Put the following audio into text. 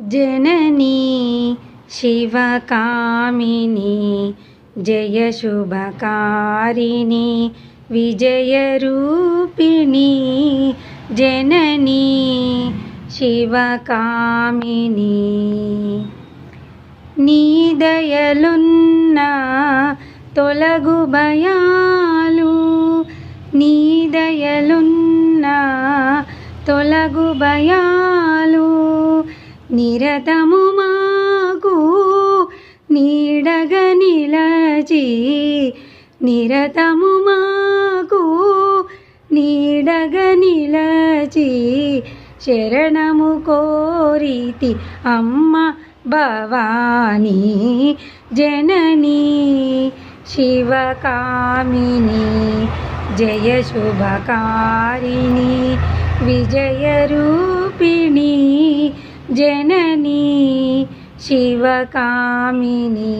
జననీ శివకామిని జయ శుభకారిణి విజయరూపిణి జననీ శివకామిని నీ దయలున్న తొలగు భయాలు నీ దయలున్న తొలగు భయాలు నిరతము మాకు నీడగ నిలచి నిరతము మాకు నీడగ నిలచి శరణము కోరితి అమ్మ భవానీ జననీ శివకామిని జయ శుభకారిణి విజయరూపిణి జననీ శివకామిని